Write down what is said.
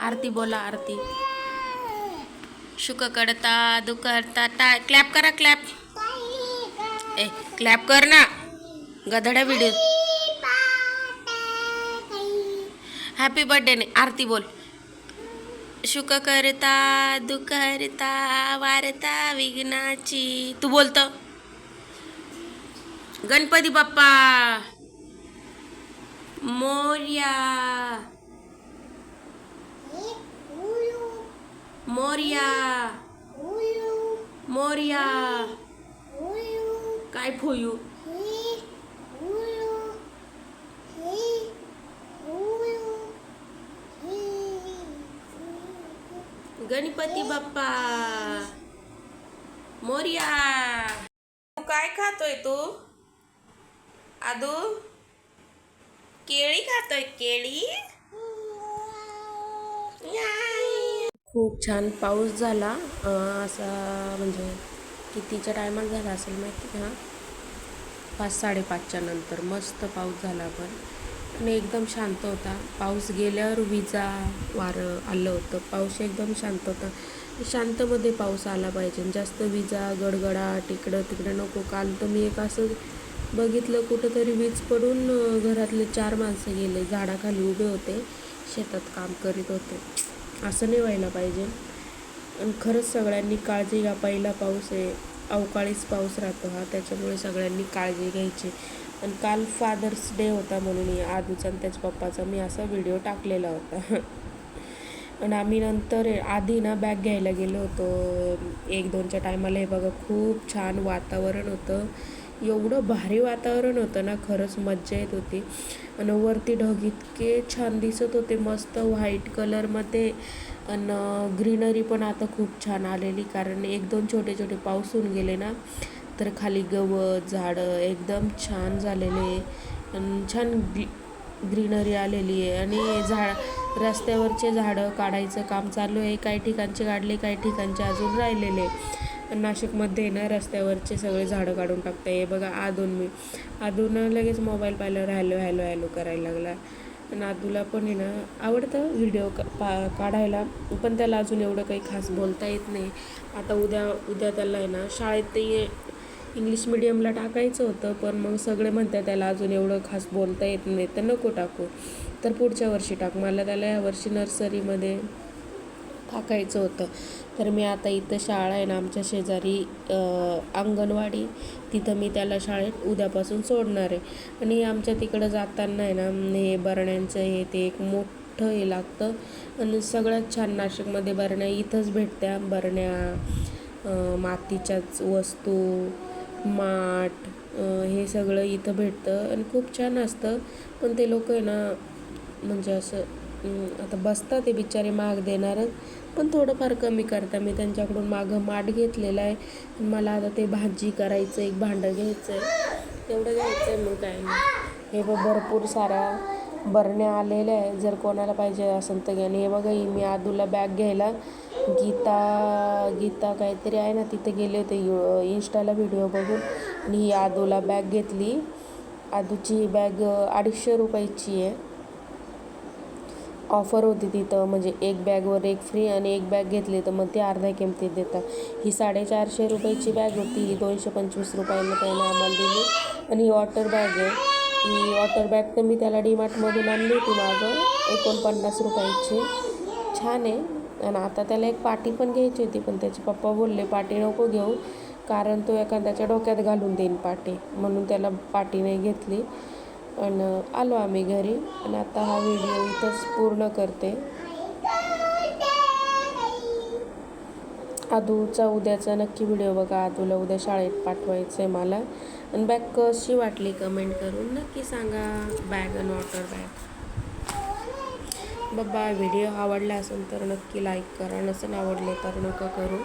आरती बोला आरती. शुक करता दुखता टाय. क्लॅप करा क्लॅप. ए क्लॅप कर ना. गधड्या व्हिडिओ हॅपी बर्थडे ने. आरती बोल. शुक करता दुखरता वारता विघ्नाची. तू बोलत. गणपती बाप्पा. मोर्या. मोर्या। मोर्या। काय फोयू गणपती बाप्पा। मोर्या। तू काय खातोय तू? आदू? केळी खातोय? केळी? खूप छान पाऊस झाला. असा म्हणजे कितीच्या टायमात झाला असेल माहिती हां पाच साडेपाचच्या नंतर मस्त पाऊस झाला पण. आणि एकदम शांत होता. पाऊस गेल्यावर विजा वारं आलं होतं. पाऊस एकदम शांत होता. शांतमध्ये पाऊस आला पाहिजे. जास्त विजा गडगडाट इकडं तिकडं नको. काल तर मी एक असं बघितलं कुठंतरी वीज पडून घरातले चार माणसं गेले. झाडाखाली उभे होते. शेतात काम करीत होते. असं नाही व्हायला पाहिजे. आणि खरंच सगळ्यांनी काळजी घ्या. पहिला पाऊस आहे. अवकाळीच पाऊस राहतो हा. त्याच्यामुळे सगळ्यांनी काळजी घ्यायची. आणि काल फादर्स डे होता म्हणून आधीचा आणि त्याच्या पप्पाचा मी असा व्हिडिओ टाकलेला होता. आणि आम्ही नंतर आधी ना बॅग घ्यायला गेलो होतो. एक दोनच्या टायमाला हे बघा खूप छान वातावरण होतं. एवढं भारी वातावरण होतं ना खरंच मज्जा येत होती. आणि वरती ढग इतके छान दिसत होते मस्त व्हाईट कलरमध्ये आणि ग्रीनरी पण आता खूप छान आलेली कारण एक दोन छोटे छोटे पाऊस होऊन गेले ना तर खाली गवत झाडं एकदम छान झालेले. आणि छान ग्री ग्रीनरी आलेली आहे. आणि झाड रस्त्यावरचे झाडं काढायचं काम चालू आहे. काही ठिकाणचे काढले काही ठिकाणचे अजून राहिलेले. नाशिकमध्ये ना रस्त्यावरचे सगळे झाडं काढून टाकता. हे बघा आदून मी. आदून लगेच मोबाईल पाहिल्यावर हॅलो हॅलो हॅलो करायला लागला. आणि आदूला पण आहे ना आवडतं व्हिडिओ का पा काढायला. पण त्याला अजून एवढं काही खास बोलता येत नाही. आता उद्या उद्या त्याला आहे ना शाळेत ते इंग्लिश मिडियमला टाकायचं होतं पण मग सगळे म्हणतात त्याला अजून एवढं खास बोलता येत नाही. तर नको टाकू. तर पुढच्या वर्षी टाक. मला त्याला या वर्षी नर्सरीमध्ये टाकायचं होतं. तर मी आता इथं शाळा आहे ना आमच्या शेजारी अंगणवाडी. तिथं मी त्याला शाळेत उद्यापासून सोडणार आहे. आणि आमच्या तिकडं जाताना आहे ना हे बरण्यांचं हे ते एक मोठं हे लागतं. आणि सगळ्यात छान नाशिकमध्ये बरण्या इथंच भेटत्या. बरण्या मातीच्याच वस्तू माठ हे सगळं इथं भेटतं. आणि खूप छान असतं. पण ते लोक आहे ना म्हणजे असं आता बसतात ते बिचारे माग देणारच पण थोडंफार कमी करता मी त्यांच्याकडून मागं माठ घेतलेला आहे. मला आता ते भाजी करायचं एक भांडं घ्यायचं आहे तेवढं घ्यायचं आहे मग काय नाही. हे बघ भरपूर साऱ्या बरण्या आलेल्या आहे जर कोणाला पाहिजे असेल तर घ्या. हे बघा मी आदूला बॅग घ्यायला. गीता गीता काहीतरी आहे ना तिथे गेले होते इंस्टाला व्हिडिओ बघून. आणि ही आदूला बॅग घेतली. आदूची बॅग अडीचशे रुपयाची आहे. ऑफर होती तिथं म्हणजे एक बॅगवर एक फ्री आणि एक बॅग घेतली तर मग ते अर्ध्या किमतीत देतात. ही साडेचारशे रुपयाची बॅग होती ही दोनशे पंचवीस रुपयाला त्यानं आम्हाला दिली. आणि ही वॉटर बॅग आहे. ही वॉटर बॅग तर मी त्याला डीमार्टमधून आणली होती मागं एकोणपन्नास रुपयाची. छान आहे. आणि आता त्याला एक पाटी पण घ्यायची होती पण त्याचे पप्पा बोलले पाटी नको घेऊ कारण तो एखाद्याच्या डोक्यात घालून देईन पाटी. म्हणून त्याला पाटी नाही घेतली. आणि आलो आम्ही घरी. आणि आता हा व्हिडिओ इथंच पूर्ण करते. आदूचा उद्याचा नक्की व्हिडिओ बघा. आदूला उद्या शाळेत पाठवायचं आहे मला. आणि बॅग कशी वाटली कमेंट करून नक्की सांगा. बॅग आणि वॉटर बॅग. बाबा व्हिडिओ आवडला असेल तर नक्की लाईक करा. नसेल आवडले तर नका करू.